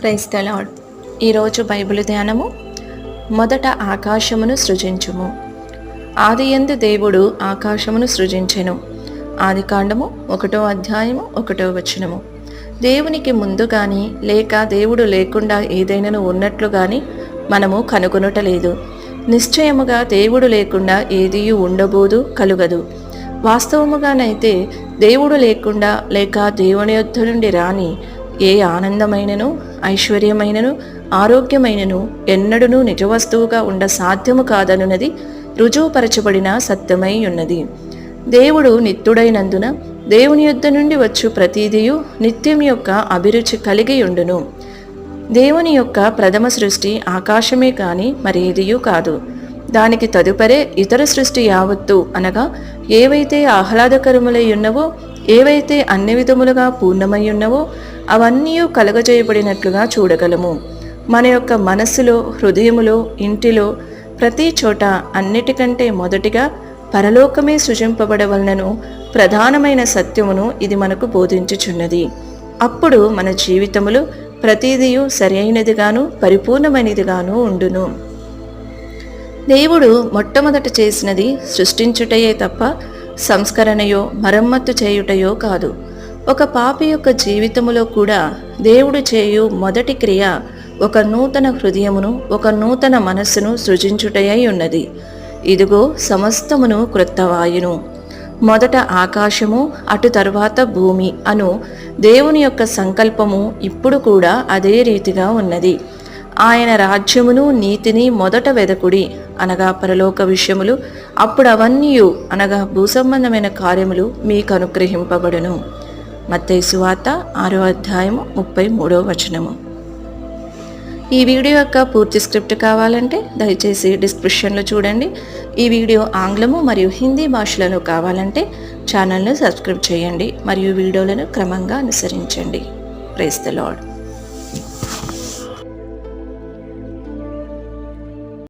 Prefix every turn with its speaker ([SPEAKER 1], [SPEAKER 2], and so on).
[SPEAKER 1] Praise lord ఈరోజు Bible ధ్యానము. మొదట ఆకాశమును సృజించుము. ఆది ఎందు దేవుడు ఆకాశమును సృజించెను. ఆది కాండము ఒకటో అధ్యాయము ఒకటో వచనము. దేవునికి ముందు కానీ లేక దేవుడు లేకుండా ఏదైనా ఉన్నట్లు కానీ మనము కనుగొనటలేదు నిశ్చయముగా దేవుడు లేకుండా ఏదీ ఉండబోదు కలుగదు. వాస్తవముగానైతే దేవుడు లేకుండా లేక దేవుని యొద్ధ నుండి రాని ఏ ఆనందమైనను ఐశ్వర్యమైనను ఆరోగ్యమైనను ఎన్నడూనూ నిజవస్తువుగా ఉండ సాధ్యము కాదనున్నది రుజువుపరచబడిన సత్యమై ఉన్నది. దేవుడు నిత్యుడైనందున దేవుని యొద్ద నుండి వచ్చు ప్రతిదియు నిత్యం యొక్క అభిరుచి కలిగి ఉండును. దేవుని యొక్క ప్రథమ సృష్టి ఆకాశమే కాని మరేదియు కాదు. దానికి తదుపరే ఇతర సృష్టి యావత్తు అనగా ఏవైతే ఆహ్లాదకరములై ఉన్నవో ఏవైతే అన్ని విధములుగా పూర్ణమై ఉన్నవో అవన్నీ కలగజేయబడినట్లుగా చూడగలము. మన యొక్క మనస్సులో హృదయములో ఇంటిలో ప్రతి చోట అన్నిటికంటే మొదటిగా పరలోకమే సృజింపబడవలనను ప్రధానమైన సత్యమును ఇది మనకు బోధించుచున్నది. అప్పుడు మన జీవితములు ప్రతిదీయు సరైనదిగాను పరిపూర్ణమైనదిగాను ఉండును. దేవుడు మొట్టమొదట చేసినది సృష్టించుటయే తప్ప సంస్కరణయో మరమ్మత్తు చేయుటయో కాదు. ఒక పాపి యొక్క జీవితములో కూడా దేవుడు చేయు మొదటి క్రియ ఒక నూతన హృదయమును ఒక నూతన మనస్సును సృజించుటయై ఉన్నది. ఇదిగో సమస్తమును క్రొత్తవాయును. మొదట ఆకాశము అటు తరువాత భూమి అను దేవుని యొక్క సంకల్పము ఇప్పుడు కూడా అదే రీతిగా ఉన్నది. ఆయన రాజ్యమును నీతిని మొదట వెదకుడి. అనగా పరలోక విషయములు అప్పుడు అవన్నీ అనగా భూసంబంధమైన కార్యములు మీకు అనుగ్రహింపబడును. మత్తయి సువార్త ఆరో అధ్యాయము ముప్పై మూడో వచనము. ఈ వీడియో యొక్క పూర్తి స్క్రిప్ట్ కావాలంటే దయచేసి డిస్క్రిప్షన్లో చూడండి. ఈ వీడియో ఆంగ్లము మరియు హిందీ భాషలలో కావాలంటే ఛానల్ను సబ్స్క్రైబ్ చేయండి మరియు వీడియోలను క్రమంగా అనుసరించండి. Price the lord